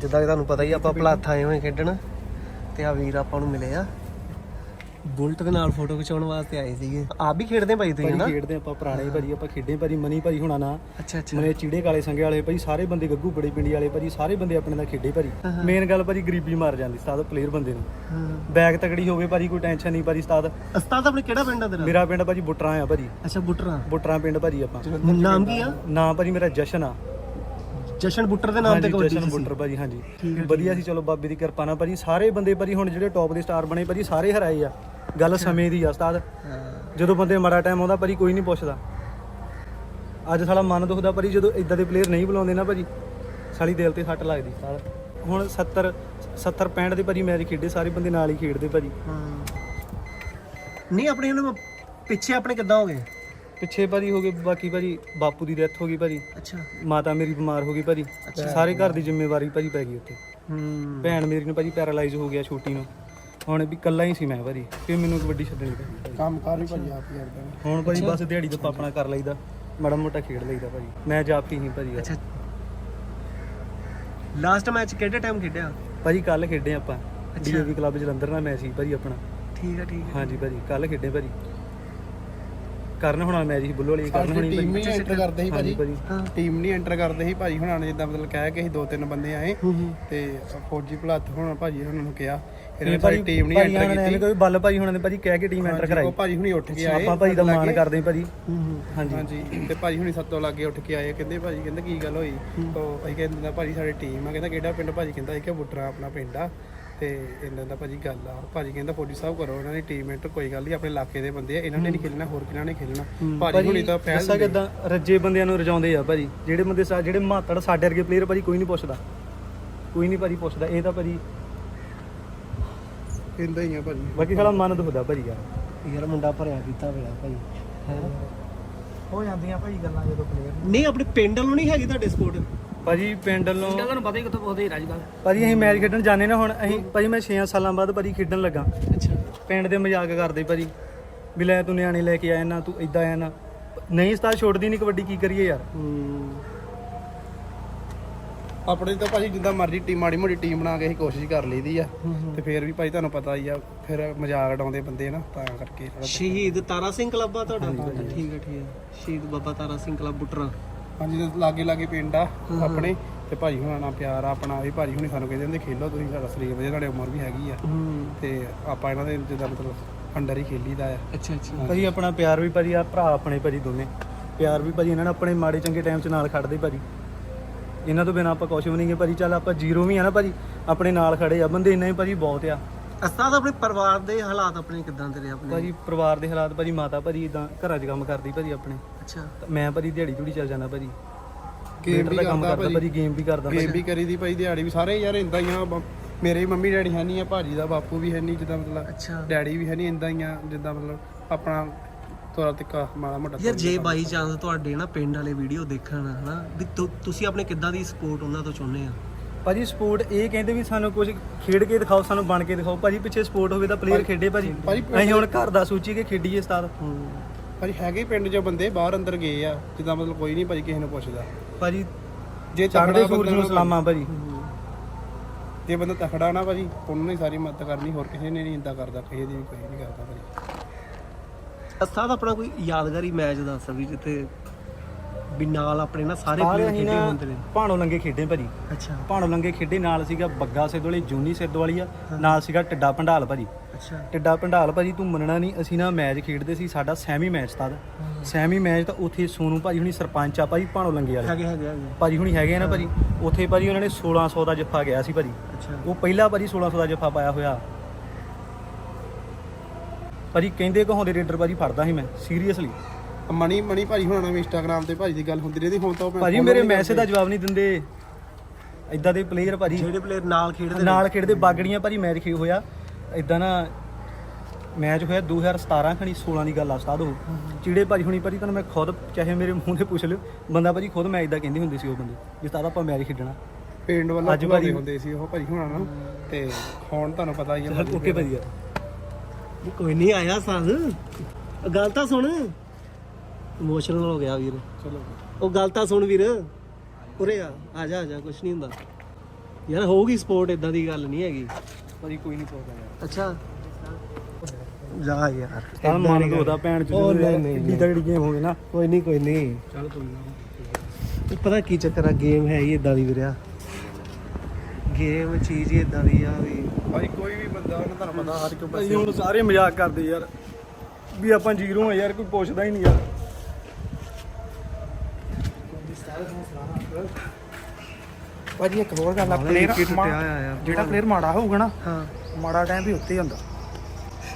ਜਿੱਦਾਂ ਕਿ ਤੁਹਾਨੂੰ ਪਤਾ ਹੀ ਆ, ਆਪਾਂ ਭਲਾਥ ਆਏ ਹੋਏ ਖੇਡਣ ਤੇ ਆ ਵੀਰ ਆਪਾਂ ਨੂੰ ਮਿਲੇ ਆ। ਬੁਲਟ ਦੇ ਨਾਲ ਫੋਟੋ ਖਿਚਾਉਣ ਵਾਸਤੇ ਆਏ ਸੀਗੇ। ਆਪ ਵੀ ਖੇਡਦੇ ਭਾਈ ਤੁਸੀਂ ਭਾਜੀ ਨਾ ਖੇਡਦੇ ਆਪਾਂ ਪੁਰਾਣੇ ਭਾਜੀ ਆਪਾਂ ਖੇਡੇ ਭਾਜੀ ਮਨੀ ਭਾਜੀ ਹੁਣਾ ਨਾ ਅੱਛਾ ਅੱਛਾ। ਮਨੇ ਚੀੜੇ ਕਾਲੇ ਸੰਗੇ ਵਾਲੇ ਭਾਜੀ ਸਾਰੇ ਬੰਦੇ ਗੱਗੂ ਬੜੀ ਪਿੰਡੀ ਵਾਲੇ ਭਾਜੀ ਸਾਰੇ ਬੰਦੇ ਆਪਣੇ ਨਾਲ ਖੇਡੇ ਭਾਜੀ ਮੇਨ ਗੱਲ ਭਾਜੀ ਗਰੀਬੀ ਮਾਰ ਜਾਂਦੀ ਸਤਾਦ ਪਲੇਅਰ ਬੰਦੇ ਨੂੰ। ਹਾਂ। ਬੈਗ ਤਕੜੀ ਹੋਵੇ ਭਾਜੀ ਕੋਈ ਟੈਨਸ਼ਨ ਨਹੀਂ ਭਾਜੀ ਸਤਾਦ ਉਸਤਾਦ ਆਪਣੇ ਕਿਹੜਾ ਪਿੰਡ ਆ ਤੇਰਾ? ਮੇਰਾ ਪਿੰਡ ਭਾਜੀ ਬੁੱਟਰਾਂ ਆ ਭਾਜੀ ਅੱਛਾ ਬੁੱਟਰਾ। ਬੁੱਟਰਾਂ ਪਿੰਡ ਭਾਜੀ ਆਪਾਂ। ਨਾਮ ਕੀ ਆ? ਨਾਂ ਭਾਜੀ ਮੇਰਾ ਜਸ਼ਨ ਆ। ਜਸ਼ਨ ਬੁੱਟਰ ਦੇ ਨਾਮ ਤੇ ਕਬੱਡੀ ਜਸ਼ਨ ਬੁੱਟਰ ਭਾਜੀ ਹਾਂਜੀ। ਵਧੀਆ ਸੀ ਚਲੋ ਬਾਬੇ ਦੀ ਕਿਰਪਾ ਨਾਲ। ਭਾਜੀ ਸਾਰੇ ਬੰਦੇ ਭਾਜੀ ਹੁਣ ਜਿਹੜੇ ਟੌਪ ਦੇ ਸਟਾਰ ਬਣੇ ਭਾਜੀ ਸਾਰੇ ਹਰਾਏ ਆ। ਗੱਲ ਸਮੇਂ ਦੀ ਆ ਉਸਤਾਦ। ਜਦੋਂ ਬੰਦੇ ਮਾੜਾ ਟਾਈਮ ਆਉਂਦਾ ਭਾਜੀ ਕੋਈ ਨਹੀਂ ਪੁੱਛਦਾ। ਅੱਜ ਸਾਲਾ ਮਨ ਦੁਖਦਾ ਭਾਜੀ ਜਦੋਂ ਇਦਾਂ ਦੇ ਪਲੇਅਰ ਨਹੀਂ ਬੁਲਾਉਂਦੇ ਨਾ ਭਾਜੀ। ਸਾਲੀ ਦਿਲ ਤੇ ਸੱਟ ਲੱਗਦੀ ਸਾਲ ਹੁਣ 70 70 65 ਦੇ ਭਾਜੀ ਮੈਚ ਖੇਡੇ ਸਾਰੇ ਬੰਦੇ ਨਾਲ ਹੀ ਖੇਡਦੇ ਭਾਜੀ। ਨਹੀਂ ਆਪਣੇ ਹੁਣ ਪਿੱਛੇ ਆਪਣੇ ਕਿੱਦਾਂ ਹੋ ਗਏ? ਪਿੱਛੇ ਭਾਜੀ ਹੋ ਗਏ ਬਾਕੀ ਭਾਜੀ ਬਾਪੂ ਦੀ ਡੈਥ ਹੋ ਗਈ ਭਾਜੀ। ਅੱਛਾ। ਮਾਤਾ ਮੇਰੀ ਬਿਮਾਰ ਹੋ ਗਈ ਭਾਜੀ। ਸਾਰੇ ਘਰ ਦੀ ਜ਼ਿੰਮੇਵਾਰੀ ਭਾਜੀ ਪੈ ਗਈ ਉੱਤੇ ਹੂੰ। ਭੈਣ ਮੇਰੀ ਨੂੰ ਭਾਜੀ ਪੈਰਾਲਾਈਜ਼ ਹੋ ਗਿਆ ਛੋਟੀ ਨੂੰ। ਹੁਣ ਵੀ ਇਕੱਲਾ ਹੀ ਸੀ ਮੈਂ ਭਾਜੀ। ਫਿਰ ਮੈਨੂੰ ਕਬੱਡੀ ਛੱਡਣੀ ਪਈ। ਕੰਮ ਕਾਰ ਵੀ ਭਾਜੀ ਆਪ ਹੀ ਕਰਦਾ ਹੁਣ ਭਾਜੀ ਬਸ ਦਿਹਾੜੀ ਤੋਂ ਆਪਣਾ ਕਰ ਲਈਦਾ। ਮਾੜਾ ਮੋਟਾ ਖੇਡ ਲਈਦਾ ਭਾਜੀ। ਮੈਂ ਜਾਪ ਹੀ ਨਹੀਂ ਭਾਜੀ। ਅੱਛਾ। ਲਾਸਟ ਮੈਚ ਕਿਹੜੇ ਟਾਈਮ ਖੇਡਿਆ? ਭਾਜੀ ਕੱਲ ਖੇਡੇ ਆਪਾਂ। ਡੀਏਵੀ ਕਲੱਬ ਜਲੰਧਰ ਨਾਲ ਮੈਚ ਸੀ ਭਾਜੀ ਆਪਣਾ। ਠੀਕ ਆ ਠੀਕ ਆ। ਹਾਂਜੀ ਭਾਜੀ ਕੱਲ ਖੇਡੇ ਭਾਜੀ। ਕਰਨ ਹੁਣਾ ਮੈਚ ਸੀ ਬੁੱਲੋ ਵਾਲੀ ਕਰਨ ਹੁਣੀ ਟੀਮ ਭਾਜੀ। ਨਹੀਂ ਐਂਟਰ ਕਰਦੇ ਸੀ ਭਾਜੀ। ਭਾਜੀ। ਟੀਮ ਨਹੀਂ ਐਂਟਰ ਕਰਦੇ ਸੀ ਭਾਜੀ ਹੁਣਾਂ ਨੇ ਜਿੱਦਾਂ ਮਤਲਬ ਕਹਿ ਕੇ ਅਸੀਂ ਦੋ ਤਿੰਨ ਬੰਦੇ ਆਏ। ਤੇ ਫੌਜੀ ਭਲਾਤ ਹੁਣ ਭਾਜੀ ਉਹਨਾਂ ਨੂੰ ਕਿਹਾ। ਤੇ ਇਹਨਾਂ ਸਾਡੀ ਟੀਮ ਨਹੀਂ ਭਾਜੀ ਐਂਟਰ ਹੁਣਾਂ ਕੀਤੀ। ਕੋਈ ਬੱਲ ਭਾਜੀ ਹੁਣਾਂ ਨੇ ਭਾਜੀ ਕਹਿ ਕੇ ਟੀਮ ਐਂਟਰ ਕਰਾਈ। ਉਹ ਭਾਜੀ ਹੁਣੀ ਉੱਠ ਕੇ ਆਏ ਆਪਾਂ ਭਾਜੀ ਦਾ ਮਾਣ। ਕਰਦੇ ਭਾਜੀ। ਹਾਂਜੀ। ਹਾਂਜੀ ਤੇ ਭਾਜੀ ਹੁਣੀ ਸੱਤੋਂ ਲਾਗੇ ਉੱਠ ਕੇ ਆਏ ਕਹਿੰਦੇ ਭਾਜੀ ਕਹਿੰਦੇ ਕੀ ਗੱਲ ਹੋਈ? ਉਹ ਅਸੀਂ ਕਹਿੰਦੇ ਭਾਜੀ ਸਾਡੀ ਟੀਮ ਆ ਕਹਿੰਦਾ ਕਿਹੜਾ ਪਿੰਡ? ਭਾਜੀ ਕਹਿੰਦਾ ਇਹ ਕਿ ਬੁੱਟਰਾ ਆਪਣਾ ਪਿੰਡ ਆ। ਤੇ ਇਹਨਾਂ ਦਾ ਭਾਜੀ ਗੱਲ ਆ। ਭਾਜੀ ਕਹਿੰਦਾ ਫੌਜੀ ਸਾਹਿਬ ਕਰੋ ਇਹਨਾਂ ਦੀ ਟੀਮ ਐਂਟਰ ਕੋਈ ਗੱਲ ਨਹੀਂ ਆਪਣੇ ਇਲਾਕੇ ਦੇ ਬੰਦੇ ਆ ਇਹਨਾਂ ਨੇ ਨਹੀਂ ਖੇਲਣਾ ਹੋਰ ਕਿਹਨਾਂ ਨੇ ਖੇਲਣਾ? ਭਾਜੀ ਹੁਣੀ ਤਾਂ ਪਹਿਲ ਦੱਸਾਂ ਕਿਦਾਂ ਰੱਜੇ ਬੰਦਿਆਂ ਨੂੰ ਰਜਾਉਂਦੇ ਆ ਭਾਜੀ। ਜਿਹੜੇ ਬੰਦੇ ਸਾ- ਜਿਹੜੇ ਮਾਤੜ ਸਾਡੇ ਵਰਗੇ ਪਲੇਅਰ ਭਾਜੀ ਕੋਈ ਨਹੀਂ ਪੁੱਛਦਾ। ਕੋਈ ਨਹੀਂ ਭਾਜੀ ਪੁੱਛਦਾ ਇਹ ਤਾਂ ਭਾਜੀ ਕਹਿੰਦਾ ਹੀ ਆ ਭਾਜੀ। ਬਾਕੀ ਸਾਲਾ ਮਨ ਦੁਖਦਾ ਭਾਜੀ ਯਾਰ। ਯਾਰ ਮੁੰਡਾ ਭਰਿਆ ਕੀਤਾ ਹੋਇਆ ਹੈਂ? ਹੋ? ਜਾਂਦੀਆਂ ਭਾਜੀ ਗੱਲਾਂ ਜਦੋਂ ਪਲੇਅਰ ਨਹੀਂ ਆਪਣੇ ਪਿੰਡ ਵੱਲੋਂ ਨਹੀਂ ਹੈਗੀ ਤੁਹਾਡੇ ਸਪੋਰਟ ਭਾਜੀ ਪਿੰਡ ਵੱਲੋਂ ਤੁਹਾਨੂੰ ਪਤਾ ਹੀ ਕਿੱਥੋਂ ਪਹੁੰਚਦੇ ਅੱਜ ਕੱਲ ਭਾਜੀ ਅਸੀਂ ਮੈਚ ਖੇਡਣ ਜਾਂਦੇ ਨਾ ਹੁਣ। ਅਸੀਂ ਭਾਜੀ ਮੈਂ 6 ਸਾਲਾਂ ਬਾਅਦ ਭਾਜੀ ਖੇਡਣ ਲੱਗਾ। ਅੱਛਾ। ਪਿੰਡ ਦੇ ਮਜ਼ਾਕ ਕਰਦੇ ਭਾਜੀ। ਵੀ ਲੈ ਤੂੰ ਨਿਆਣੇ ਲੈ ਕੇ ਆਇਆ ਨਾ ਤੂੰ ਇਦਾਂ ਆਇਆ ਨਾ। ਨਹੀਂ ਉਸਤਾਦ ਛੋੜਦੀ ਨਹੀਂ ਕਬੱਡੀ ਕੀ ਕਰੀਏ ਯਾਰ? ਹੂੰ। ਆਪਣੇ ਤਾਂ ਭਾਜੀ ਜਿੱਦਾਂ ਮਰਜ਼ੀ ਟੀਮ ਮਾੜੀ ਮੋਟੀ ਟੀਮ ਬਣਾ ਕੇ ਅਸੀਂ ਕੋਸ਼ਿਸ਼ ਕਰ ਲਈਦੀ ਆ। ਤੇ ਫੇਰ ਵੀ ਭਾਈ ਤੁਹਾਨੂੰ ਪਤਾ ਹੀ ਆ ਫਿਰ ਮਜ਼ਾਕ ਉਡਾਉਂਦੇ ਬੰਦੇ ਨਾ ਤਾਂ ਕਰਕੇ। ਸ਼ਹੀਦ ਤਾਰਾ ਸਿੰਘ ਕਲੱਬ ਆ ਤੁਹਾਡਾ? ਠੀਕ ਹੈ ਠੀਕ ਹੈ ਸ਼ਹੀਦ ਬਾਬਾ ਤਾਰਾ ਸਿੰਘ ਕਲੱਬ ਬੁੱਟਰਾ। ਹਾਂਜੀ ਤੇ ਲਾਗੇ ਲਾਗੇ ਪਿੰਡ ਆ ਆਪਣੇ ਤੇ ਭਾਜੀ ਹੁਣਾਂ ਨਾਲ ਪਿਆਰ ਆ ਆਪਣਾ ਵੀ ਭਾਜੀ ਹੁਣੀ ਸਾਨੂੰ ਕਹਿੰਦੇ ਹੁੰਦੇ ਖੇਲੋ ਤੁਸੀਂ ਸਾਡਾ ਸਰੀਰ ਵਧੀਆ ਤੁਹਾਡੀ ਉਮਰ ਵੀ ਹੈਗੀ ਆ। ਤੇ ਆਪਾਂ ਇਹਨਾਂ ਦੇ ਜਿੱਦਾਂ ਮਤਲਬ ਅੰਡਰ ਹੀ ਖੇਲੀਦਾ ਆ। ਅੱਛਾ ਅੱਛਾ। ਭਾਜੀ ਆਪਣਾ ਪਿਆਰ ਵੀ ਭਾਜੀ ਆ ਭਰਾ ਆਪਣੇ ਭਾਜੀ ਦੋਨੇ ਪਿਆਰ ਵੀ ਭਾਜੀ ਇਹਨਾਂ ਨੇ ਆਪਣੇ ਮਾੜੇ ਚੰਗੇ ਟਾਈਮ 'ਚ ਨਾਲ ਖੜਦੇ ਭਾਜੀ। ਇਹਨਾਂ ਤੋਂ ਬਿਨਾ ਆਪਾਂ ਕੁਛ ਵੀ ਨਹੀਂਗੇ ਭਾਜੀ ਚੱਲ ਆਪਾਂ ਜ਼ੀਰੋ ਵੀ ਆ ਨਾ ਭਾਜੀ ਆਪਣੇ ਨਾਲ ਖੜੇ ਆ। ਬੰਦੇ ਇੰਨਾ ਹੀ ਭਾਜੀ ਬਹੁਤ ਆ। ਅਸਤਾਦ ਆਪਣੇ ਪਰਿਵਾਰ ਦੇ ਹਾਲਾਤ ਆਪਣੇ ਕਿਦਾਂ ਦੇ ਰਹੇ ਆਪਣੇ? ਭਾਜੀ ਪਰਿਵਾਰ ਦੇ ਹਾਲਾਤ ਭਾਜੀ ਮਾਤਾ ਭਾਜੀ ਇਦਾਂ ਘਰਾਂ 'ਚ ਕੰਮ ਕਰਦੀ ਭਾਜੀ ਆਪਣੇ। ਅੱਛਾ। ਤਾਂ ਮੈਂ ਭਾਜੀ ਦਿਹਾੜੀ ਧੂੜੀ ਚੱਲ ਜਾਂਦਾ ਭਾਜੀ। ਗੇਮ ਵੀ ਦਾ ਕੰਮ ਕਰਦਾ ਭਾਜੀ। ਗੇਮ ਵੀ ਕਰਦਾ ਗੇਮ ਵੀ ਕਰੀਦੀ ਭਾਈ ਦਿਹਾੜੀ ਵੀ ਸਾਰੇ ਯਾਰ ਇੰਦਾਂ ਹੀ ਆ ਬ- ਮੇਰੇ ਮੰਮੀ ਡੈਡੀ ਹੈ ਨਹੀਂ ਆ ਭਾਜੀ ਦਾ ਬਾਪੂ ਵੀ ਹੈ ਨਹੀਂ ਜਿੱਦਾਂ ਮਤਲਬ ਅੱਛਾ। ਡੈਡੀ ਵੀ ਹੈ ਨਹੀਂ ਇੰਦਾਂ ਹੀ ਆ ਜਿੱਦਾਂ ਮਤਲਬ ਆਪਣਾ ਤੋਰਾ ਤਿੱਕਾ ਮਾੜਾ ਮੋਟਾ ਯਾਰ ਜੇ ਬਾਈ ਚਾਂਸ ਤੁਹਾਡੇ ਨਾ ਪਿੰਡ ਵਾਲੇ ਵੀਡੀਓ ਦੇਖਣ ਹਨਾ ਵੀ ਤੁ- ਤੁਸੀਂ ਆਪਣੇ ਕਿੱਦਾਂ ਦੀ ਸਪੋਰਟ ਉਹਨਾਂ ਤੋਂ ਚਾਹੁੰਦੇ ਆ? ਭਾਜੀ ਸਪੋਰਟ ਇਹ ਕਹਿੰਦੇ ਵੀ ਸਾਨੂੰ ਕੁਝ ਖੇਡ ਕੇ ਦਿਖਾਓ ਸਾਨੂੰ ਬਣ ਕੇ ਦਿਖਾਓ। ਭਾਜੀ ਪਿੱਛੇ ਸਪੋਰਟ ਹੋਵੇ ਤਾਂ ਪਲੇਅਰ ਖੇਡੇ ਭਾਜੀ। ਭਾਜੀ ਅਸੀਂ ਹੁਣ ਘਰ ਦਾ ਸੋਚੀ ਕਿ ਖੇਡੀਏ ਉਸਤਾਦ। ਹੂੰ। ਭਾਜੀ ਹੈਗੇ ਪਿੰਡ 'ਚ ਬੰਦੇ ਬਾਹਰ ਅੰਦਰ ਗਏ ਆ ਜਿੱਦਾਂ ਮਤਲਬ ਕੋਈ ਨਹੀਂ ਭਾਜੀ ਕਿਸੇ ਨੂੰ ਪੁੱਛਦਾ। ਭਾਜੀ ਜੇ ਚੜ੍ਹਦੇ ਤਕੜਾ ਸੂਰਜ ਨੂੰ ਬੰਦਾ- ਸਲਾਮਾਂ ਭਾਜੀ। ਜੇ ਬੰਦਾ ਤਕੜਾ ਨਾ ਭਾਜੀ ਉਹਨੂੰ ਨੇ ਸਾਰੀ ਮਦਦ ਕਰਨੀ ਹੋਰ ਕਿਸੇ ਨੇ ਨਹੀਂ ਇੰਦਾ ਕਰਦਾ ਕਿਸੇ ਦੀ ਵੀ ਕੋਈ ਨਹੀਂ ਕਰਦਾ ਭਾਜੀ। ਅਸਤਾਦ ਆਪਣਾ ਕੋਈ ਯਾਦਗਾਰੀ ਮੈਚ ਦੱਸ ਵੀ ਜਿੱਥੇ ਵੀ ਨਾਲ ਆਪਣੇ ਨਾ ਸਾਰੇ ਸਾਰੇ ਪਲੇਅਰ ਅਸੀਂ ਖੇਡੇ ਨਾ ਹੁੰਦੇ ਨੇ। ਭਾਣੋ ਲੰਗੇ ਖੇਡੇ ਭਾਜੀ। ਅੱਛਾ। ਭਾਣੋ ਲੰਗੇ ਖੇਡੇ ਨਾਲ ਸੀਗਾ ਬੱਗਾ ਸਿੱਧਵਾਲੀ ਜੂਨੀ ਸਿੱਧਵਾਲੀ ਆ ਨਾਲ ਸੀਗਾ ਟਿੱਡਾ ਭੰਡਾਲ ਭਾਜੀ। ਅੱਛਾ। ਟਿੱਡਾ ਭੰਡਾਲ ਭਾਜੀ ਤੂੰ ਮੰਨਣਾ ਨਹੀਂ ਅਸੀਂ ਨਾ ਮੈਚ ਖੇਡਦੇ ਸੀ ਸਾਡਾ ਸੈਮੀ ਮੈਚ ਤਾਂ ਸੈਮੀ ਮੈਚ ਤਾਂ ਉੱਥੇ ਸੋਨੂ ਭਾਜੀ ਹੁਣੀ ਸਰਪੰਚ ਆ ਭਾਜੀ ਭਾਣੋ ਲੰਗੇ ਵਾਲੇ। ਹੈਗੇ ਹੈਗੇ ਹੈਗੇ। ਭਾਜੀ ਹੁਣੀ ਹੈਗੇ ਆ ਨਾ ਭਾਜੀ ਉੱਥੇ ਭਾਜੀ ਉਹਨਾਂ ਨੇ 1600 ਦਾ ਜੱਫਾ ਗਿਆ ਸੀ ਭਾਜੀ। ਅੱਛਾ। ਉਹ ਪਹਿਲਾ ਭਾਜੀ 1600 ਦਾ ਜੱਫਾ ਪਾਇਆ ਹੋਇਆ। ਭਾਜੀ ਕਹਿੰਦੇ ਕਹਾਉਂਦੇ ਰੇਡਰ ਭਾਜੀ ਫੜਦਾ ਸੀ ਮੈਂ ਸੀਰੀਅਸਲੀ। ਮਣੀ ਮਣੀ ਭਾਜੀ ਹੁਣਾਂ ਨਾਲ ਇੰਸਟਾਗ੍ਰam ਤੇ ਭਾਜੀ ਦੀ ਗੱਲ ਹੁੰਦੀ ਰਹਿੰਦੀ ਹੁਣ ਤਾਂ ਉਹ ਭਾਜੀ ਮੇਰੇ ਮੈਸੇਜ ਦਾ ਜਵਾਬ ਨਹੀਂ ਦਿੰਦੇ। ਇਦਾਂ ਦੇ ਪਲੇਅਰ ਭਾਜੀ ਜਿਹੜੇ ਪਲੇਅਰ ਨਾਲ ਖੇਡਦੇ ਨਾਲ ਖੇਡਦੇ ਬਾਗੜੀਆਂ ਭਾਜੀ ਮੈਚ ਖੇ ਹੋਇਆ। ਇਦਾਂ ਨਾ ਮੈਚ ਹੋਇਆ 2017 ਖਣੀ 16 ਦੀ ਗੱਲ ਆ ਉਸਤਾਦ ਉਹ। ਚੀੜੇ ਭਾਜੀ ਹੁਣੀ ਭਾਜੀ ਤੁਹਾਨੂੰ ਮੈਂ ਖੁਦ ਚਾਹੇ ਮੇਰੇ ਮੂੰਹ ਤੇ ਪੁੱਛ ਲਿਓ ਬੰਦਾ ਭਾਜੀ ਖੁਦ ਮੈਚ ਦਾ ਕਹਿੰਦੇ ਹੁੰਦੇ ਸੀ ਉਹ ਬੰਦੇ ਵੀ ਉਸਤਾਦ ਆਪਾਂ ਮੈਚ ਖੇਡਣਾ। ਪਿੰਡ ਵੱਲੋਂ ਅੱਜ ਭਾਜੀ- ਹੁੰਦੇ ਸੀ ਉਹ ਭਾਜੀ ਹੁਣਾਂ ਨਾਲ ਤੇ ਹੁਣ ਤੁਹਾਨੂੰ ਪਤਾ ਹੀ ਆ ਓਕੇ ਭਾਜੀ। ਯਾਰ ਕੋਈ ਨਹੀਂ ਆਇਆ ਸਾਧ ਗੱਲ ਤਾਂ ਸੁਣ। ਇਮੋਸ਼ਨਲ ਹੋ ਗਿਆ ਵੀਰ। ਚਲੋ। ਉਹ ਗੱਲ ਤਾਂ ਸੁਣ ਵੀਰ। ਉਰੇ ਆ ਆ ਜਾ ਆ ਜਾ ਕੁਛ ਨਹੀਂ ਹੁੰਦਾ। ਯਾਰ ਹੋਊਗੀ ਸਪੋਰਟ ਇਦਾਂ ਦੀ ਗੱਲ ਨਹੀਂ ਹੈਗੀ। ਭਾਜੀ ਕੋਈ ਨਹੀਂ ਪੁੱਛਦਾ ਯਾਰ। ਅੱਛਾ। ਜਾ ਯਾਰ। ਤਾਂ ਮਨ ਨੀ ਦੋਦਾ ਭੈਣ ਚ ਉਹ ਨਹੀਂ ਨਹੀਂ ਏਡੀ ਤਗੜੀ ਗੇਮ ਹੋਵੇ ਨਾ। ਕੋਈ ਨਹੀਂ ਕੋਈ ਨਹੀਂ ਚੱਲ ਕੋਈ ਨਾ। ਪਤਾ ਕੀ ਚੱਕਰ ਆ ਗੇਮ ਹੈ ਹੀ ਇਦਾਂ ਦੀ ਵੀਰਿਆ। ਗੇਮ ਚੀਜ਼ ਹੀ ਇਦਾਂ ਦੀ ਆ ਵੀ। ਭਾਜੀ ਕੋਈ ਵੀ ਬੰਦਾ ਉਹਨੂੰ ਤੁਹਾਨੂੰ ਪਤਾ ਹਰ ਕੋਈ ਭਾਜੀ ਹੁਣ ਸਾਰੇ ਮਜ਼ਾਕ ਕਰਦੇ ਯਾਰ। ਵੀ ਆਪਾਂ ਜ਼ੀਰੋ ਆ ਯਾਰ ਕੋਈ ਪੁੱਛਦਾ ਹੀ ਨਹੀਂ ਯਾਰ। ਭਾਜੀ ਇੱਕ ਹੋਰ ਗੱਲ ਆ ਪਲੇਅਰ ਹੀ। ਜਿਹੜਾ ਪਲੇਅਰ ਮਾੜਾ ਹੋਊਗਾ ਨਾ ਹਾਂ। ਮਾੜਾ ਟਾਈਮ ਵੀ ਉੱਤੇ ਹੀ ਹੁੰਦਾ।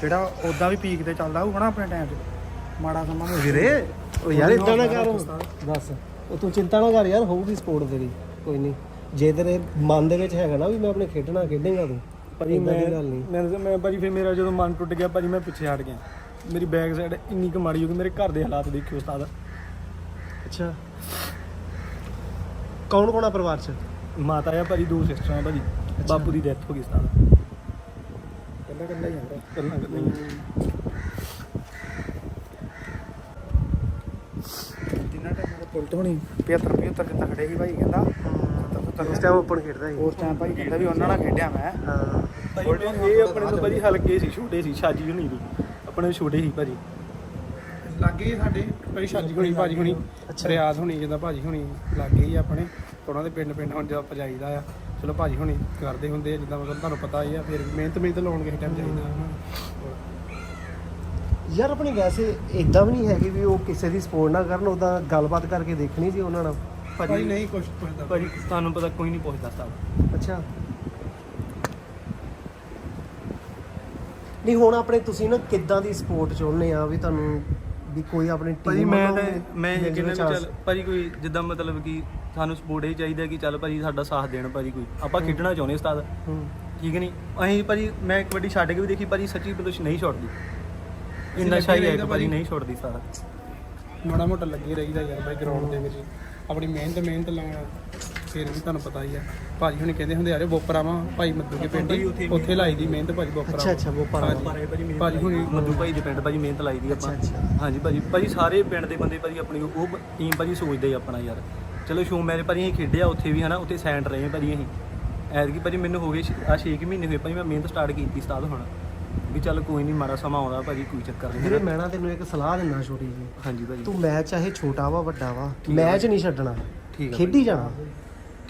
ਜਿਹੜਾ ਉਦਾਂ ਵੀ ਪੀਕ ਤੇ ਚੱਲਦਾ ਹੋਊਗਾ ਨਾ ਆਪਣੇ ਟਾਈਮ 'ਚ ਮਾੜਾ ਸਮਾਂ ਵੀ ਵੀਰੇ ਉਹ ਯਾਰ ਇਦਾਂ ਨਾ ਕਰ। ਦੱਸ ਉਹ ਤੂੰ ਚਿੰਤਾ ਨਾ ਕਰ ਯਾਰ ਹੋਊਗੀ ਸਪੋਰਟ ਤੇਰੀ ਕੋਈ ਨਹੀਂ। ਜੇ ਤੇਰੇ ਮਨ ਦੇ ਵਿੱਚ ਹੈਗਾ ਨਾ ਵੀ ਮੈਂ ਆਪਣੇ ਖੇਡਣਾ ਖੇਡੇਗਾ ਤੂੰ ਭਾਜੀ ਮੈਂ ਦੀ ਗੱਲ ਨਹੀਂ। ਮੈਂ ਮੈਂ ਭਾਜੀ ਫਿਰ ਮੇਰਾ ਜਦੋਂ ਮਨ ਟੁੱਟ ਗਿਆ ਭਾਜੀ ਮੈਂ ਪਿੱਛੇ ਹਟ ਗਿਆ। ਮੇਰੀ ਬੈਕ ਸਾਈਡ ਇੰਨੀ ਕੁ ਮਾੜੀ ਹੋ ਗਈ ਮੇਰੇ ਘਰ ਦੇ ਹਾਲਾਤ ਦੇਖਿਓ ਉਸਤਾਦ। ਅੱਛਾ। ਕੌਣ ਕੌਣ ਆ ਪਰਿਵਾਰ ਚ? ਮਾਤਾ ਆ ਭਾਜੀ ਦੋ ਸਿਸਟਰਾਂ ਆ ਭਾਜੀ। ਬਾਪੂ ਦੀ ਡੈਥ ਹੋ ਗਈ ਉਸਤਾਦ ਕੱਲਾ ਕੱਲਾ ਹੀ ਆਉਂਦਾ ਕੱਲਾ ਕੱਲਾ ਹੀ ਜਿੰਨਾ ਟਾਈਮ ਮੇਰੇ ਪੁਲਟ ਹੋਣੀ 75 75 ਜਿੱਦਾਂ ਖੜੇ ਸੀ ਭਾਈ ਕਹਿੰਦਾ। ਇਸ ਟਾਈਮ ਓਪਨ ਖੇਡਦਾ ਸੀ। ਉਸ ਟਾਈਮ ਭਾਈ ਕਹਿੰਦਾ ਵੀ ਉਹਨਾਂ ਨਾਲ ਖੇਡਿਆ ਮੈਂ। ਹਾਂ। ਇਹ ਆਪਣੇ ਤੋਂ ਭਾਜੀ ਹਲਕੇ ਸੀ ਛੋਟੇ ਸੀ ਛਾਜੀ ਹੁਣੀ ਦੀ। ਆਪਣੇ ਤੋਂ ਛੋਟੇ ਸੀ ਭਾਜੀ। ਲੱਗੇ ਸਾਡੇ ਭਾਈ ਸ਼ਾਜੀ ਹੋਣੀ ਭਾਜੀ ਹੋਣੀ ਅੱਛਾ। ਰਿਆਜ਼ ਹੋਣੀ ਜਿੱਦਾਂ ਭਾਜੀ ਹੋਣੀ ਲੱਗੇ ਹੀ ਆਪਣੇ ਉਹਨਾਂ ਦੇ ਪਿੰਡ ਪਿੰਡ ਹੁਣ ਜਦੋਂ ਪਜਾਈਦਾ ਆ ਚਲੋ ਭਾਜੀ ਹੋਣੀ ਕਰਦੇ ਹੁੰਦੇ ਆ ਜਿੱਦਾਂ ਮਤਲਬ ਤੁਹਾਨੂੰ ਪਤਾ ਹੀ ਆ ਫਿਰ ਮਿਹਨਤ ਮਿਹਨਤ ਲਾਉਣ ਕਿਸੇ ਟਾਈਮ ਚਾਹੀਦਾ ਯਾਰ ਆਪਣੀ ਵੈਸੇ ਇਦਾਂ ਵੀ ਨਹੀਂ ਹੈਗੀ ਵੀ ਉਹ ਕਿਸੇ ਦੀ ਸਪੋਰਟ ਨਾ ਕਰਨ ਉਹਦਾ ਗੱਲਬਾਤ ਕਰਕੇ ਦੇਖਣੀ ਸੀ ਉਹਨਾਂ ਨਾਲ? ਭਾਜੀ ਨਹੀਂ ਕੁਝ ਪੁੱਛਦਾ। ਭਾਜੀ ਤੁਹਾਨੂੰ ਪਤਾ ਕੋਈ ਨਹੀਂ ਪੁੱਛਦਾ ਸਾਹਿਬ ਅੱਛਾ। ਨਹੀਂ ਹੁਣ ਆਪਣੇ ਤੁਸੀਂ ਨਾ ਕਿੱਦਾਂ ਦੀ ਸਪੋਰਟ ਚਾਹੁੰਦੇ ਆ ਵੀ ਤੁਹਾਨੂੰ ਵੀ ਕੋਈ ਆਪਣੀ ਭਾਜੀ ਟੀਮ ਮੈਂ ਤਾਂ ਮੈਂ ਇਹ ਕਹਿੰਦਾ ਵੀ ਚੱਲ ਭਾਜੀ ਕੋਈ ਜਿੱਦਾਂ ਮਤਲਬ ਕਿ ਸਾਨੂੰ ਸਪੋਰਟ ਹੀ ਚਾਹੀਦਾ ਕਿ ਚੱਲ ਭਾਜੀ ਸਾਡਾ ਸਾਥ ਦੇਣ ਭਾਜੀ ਕੋਈ। ਆਪਾਂ ਖੇਡਣਾ ਚਾਹੁੰਦੇ ਉਸਤਾਦ। ਠੀਕ ਨਹੀਂ? ਅਸੀਂ ਭਾਜੀ ਮੈਂ ਕਬੱਡੀ ਛੱਡ ਕੇ ਵੀ ਦੇਖੀ ਭਾਜੀ ਸੱਚੀ ਬਦੋਸ਼ ਨਹੀਂ ਛੱਡਦੀ। ਇੰਨਾ ਸ਼ਾਈ ਹੈ ਭਾਜੀ। ਨਹੀਂ ਛੱਡਦੀ ਸਾਰਾ ਮਾੜਾ ਮੋਟਾ ਲੱਗੇ ਰਹੀਦਾ ਯਾਰ ਬਾਈ ਗਰਾਊਂਡ ਦੇ ਵਿੱਚ। ਆਪਣੀ ਮਿਹਨਤ ਮਿਹਨਤ ਲਾਉਣਾ ਫਿਰ ਵੀ ਤੁਹਾਨੂੰ ਪਤਾ ਹੀ ਆ। ਭਾਜੀ ਹੁਣੇ ਕਹਿੰਦੇ ਹੁੰਦੇ ਯਾਰੇ ਬੋਪਰਾਵਾਂ ਭਾਈ ਮੱਦੂ ਕੇ ਪਿੰਡ ਹੀ, ਉੱਥੇ ਲਾਈ ਦੀ ਮਿਹਨਤ ਭਾਜੀ ਬੋਪਰਾ ਅੱਛਾ ਅੱਛਾ ਉਹ ਪਰ ਹਾਂਜੀ। ਭਾਜੀ ਭਾਜੀ ਹੁਣੀ ਮੱਦੂ ਭਾਈ ਦੇ ਪਿੰਡ ਭਾਜੀ ਮਿਹਨਤ ਲਾਈ ਦੀ ਆਪਾਂ। ਅੱਛਾ, ਅੱਛਾ। ਹਾਂਜੀ ਭਾਜੀ ਭਾਜੀ ਸਾਰੇ ਪਿੰਡ ਦੇ ਬੰਦੇ ਭਾਜੀ ਆਪਣੀ ਉਹ ਟੀਮ ਭਾਜੀ ਸੋਚਦੇ ਆ ਆਪਣਾ ਯਾਰ। ਚਲੋ ਸ਼ੋ ਮੈਚ ਭਾਜੀ ਅਸੀਂ ਖੇਡਿਆ ਉੱਥੇ ਵੀ ਹਨਾ ਉੱਥੇ ਸੈਂਡ ਰਹੇ ਭਾਜੀ ਅਸੀਂ। ਐਤਕੀ ਭਾਜੀ ਮੈਨੂੰ ਹੋ ਗਏ ਆ 6 ਮਹੀਨੇ ਹੋਏ ਭਾਜੀ ਮੈਂ ਮਿਹਨਤ ਸਟਾਰਟ ਕੀਤੀ ਸਟਾਰਟ ਹੁਣ। ਵੀ ਚੱਲ ਕੋਈ ਨਹੀਂ ਮਾੜਾ ਸਮਾਂ ਆਉਂਦਾ ਭਾਜੀ ਕੋਈ ਚੱਕਰ ਨਹੀਂ ਵੀਰੇ। ਮੈਂ ਨਾ ਤੈਨੂੰ ਇੱਕ ਸਲਾਹ ਦਿੰਦਾ ਛੋਟੀ ਜੀ ਹਾਂਜੀ ਭਾਜੀ। ਤੂੰ ਮੈਚ ਚਾਹੇ ਛੋਟਾ ਵਾ ਵੱਡਾ ਵਾ ਮੈਚ ਨਹੀਂ ਛੱਡਣਾ। ਠੀਕ ਆ ਖੇਡੀ ਜਾਣਾ।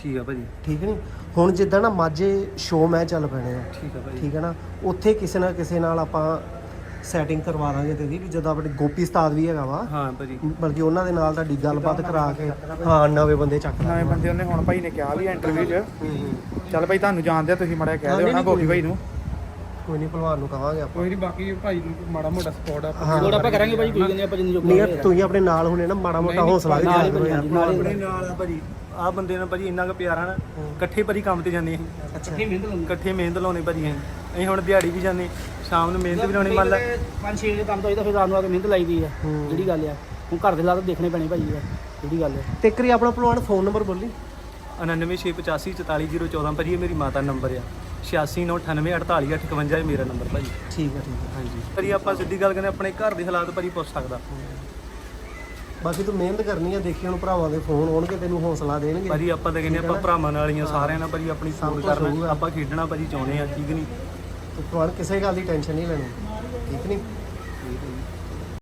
ਠੀਕ ਆ ਭਾਜੀ। ਠੀਕ ਨਹੀਂ? ਹੁਣ ਜਿੱਦਾਂ ਨਾ ਮਾਝੇ ਸ਼ੋਅ ਮੈਚ ਚੱਲ ਪੈਣੇ ਆ। ਠੀਕ ਆ ਭਾਜੀ। ਠੀਕ ਹੈ ਨਾ? ਉੱਥੇ ਕਿਸੇ ਨਾ ਕਿਸੇ ਨਾਲ ਆਪਾਂ ਸੈਟਿੰਗ ਕਰਵਾ ਦਾਂਗੇ ਤੇਰੀ ਵੀ ਜਦੋਂ ਆਪਣੇ ਗੋਪੀ ਉਸਤਾਦ ਵੀ ਹੈਗਾ ਵਾ। ਹਾਂ ਭਾਜੀ। ਬਲਕਿ ਉਹਨਾਂ ਦੇ ਨਾਲ ਤੁਹਾਡੀ ਗੱਲਬਾਤ ਕਰਾ ਕੇ ਹਾਂ ਨਵੇਂ ਬੰਦੇ ਚੱਕ ਨਵੇਂ ਬੰਦੇ ਉਹਨੇ ਹੁਣ ਭਾਈ ਨੇ ਕਿਹਾ ਵੀ ਇੰਟਰਵਿਊ 'ਚ। ਹੂੰ, ਹੂੰ। ਚੱਲ ਭਾਈ ਤੁਹਾਨੂੰ ਜਾਣਦੇ ਆ ਤੁਸੀਂ ਮਾੜਾ ਕਹਿ ਹਾਂ, ਦਿਓ ਨਹੀਂ, ਨਾ ਨਹੀਂ, ਗੋਪੀ ਭਾਈ ਨੂੰ। ਕੋਈ ਨਹੀਂ ਭਲਵਾਨ ਨੂੰ ਕਵਾਂਗੇ ਆਪਾਂ। ਕੋਈ ਨਹੀਂ ਬਾਕੀ ਭਾਈ ਨੂੰ ਮਾੜਾ ਮੋਟਾ ਸਪੋਰਟ ਆ। ਹਾਂ। ਹੋਰ ਆਪਾਂ ਕਰਾਂਗੇ ਭਾਈ ਕੋਈ ਕਹਿੰਦੇ ਆਪਾਂ ਜਿੰਨੀ ਜੋ ਨਹੀਂ ਤੁਸੀਂ ਆਪਣੇ ਨਾਲ ਹੁਣੇ ਨਾ ਮਾੜਾ ਮੋਟਾ ਨਹੀਂ, ਨਹੀਂ, ਹੌਸਲਾ ਵੀ ਦਿਆ ਕਰੋ ਯਾਰ। ਆਪਣੇ ਨਾਲ ਆ ਭਾਜੀ। ਆ ਬੰਦੇ ਨਾਲ ਭਾਜੀ ਇੰਨਾ ਕੁ ਪਿਆਰ ਆ ਨਾ ਇਕੱਠੇ ਭਾਜੀ ਕੰਮ ਤੇ ਜਾਂਦੇ ਅਸੀਂ। ਅੱਛਾ। ਇਕੱਠੇ ਮਿਹਨਤ ਲਾਉਂਦੇ। ਇਕੱਠੇ ਮਿਹਨਤ ਲਾਉਣੇ ਭਾਜੀ ਅਸੀਂ। ਅਸੀਂ ਹੁਣ ਦਿਹਾੜੀ ਵੀ ਜਾਂਦੇ ਸ਼ਾਮ ਨੂੰ ਮਿਹਨਤ ਵੀ ਲਾਉਣੀ ਮੰਨ ਲਾ। ਪੰਜ ਛੇ ਵਜੇ ਕੰਮ ਤੋਂ ਤਾਂ ਫਿਰ ਰਾਤ ਨੂੰ ਆ ਕੇ ਮਿਹਨਤ ਲਾਈ ਦੀ ਆ। ਜਿਹੜੀ ਗੱਲ ਆ। ਹੁਣ ਘਰ ਦੇ ਹਾਲਾਤ ਦੇਖਣੇ ਪੈਣੇ ਭਾਈ ਯਾਰ ਜਿਹੜੀ ਗੱਲ ਆ। ਤੇ ਕਰੀ ਆਪਣਾ ਭਲਵਾਨ ਫੋਨ ਨੰਬਰ ਬੋਲੀ। 9968544014 ਭਾਜੀ ਇਹ ਮੇਰੀ ਮਾਤਾ ਨੰਬਰ ਆ। 8698488858 ਇਹ ਮੇਰਾ ਨੰਬਰ ਭਾਜੀ ਠੀਕ ਹੈ ਠੀਕ ਹੈ ਹਾਂਜੀ ਭਾਜੀ ਆਪਾਂ ਸਿੱਧੀ ਗੱਲ ਕਰਦੇ ਆਪਣੇ ਘਰ ਦੇ ਹਾਲਾਤ ਭਾਜੀ ਪੁੱਛ ਸਕਦਾ। ਬਾਕੀ ਤੂੰ ਮਿਹਨਤ ਕਰਨੀ ਆ ਦੇਖੀ ਹੁਣ ਭਰਾਵਾਂ ਦੇ ਫੋਨ ਆਉਣਗੇ ਤੈਨੂੰ ਹੌਸਲਾ ਦੇਣਗੇ। ਭਾਜੀ ਆਪਾਂ ਤਾਂ ਕਹਿੰਦੇ ਆਪਾਂ ਭਰਾਵਾਂ ਨਾਲ ਹੀ ਆ ਸਾਰਿਆਂ ਨਾਲ ਭਾਜੀ ਆਪਣੀ ਸਪੋਰਟ ਕਰਨਾ। ਆਪਾਂ ਖੇਡਣਾ ਭਾਜੀ ਚਾਹੁੰਦੇ ਆ ਠੀਕ ਨਹੀਂ? ਤੂੰ ਕਿਸੇ ਗੱਲ ਦੀ ਟੈਨਸ਼ਨ ਨਹੀਂ ਲੈਣੀ। ਠੀਕ ਨਹੀਂ?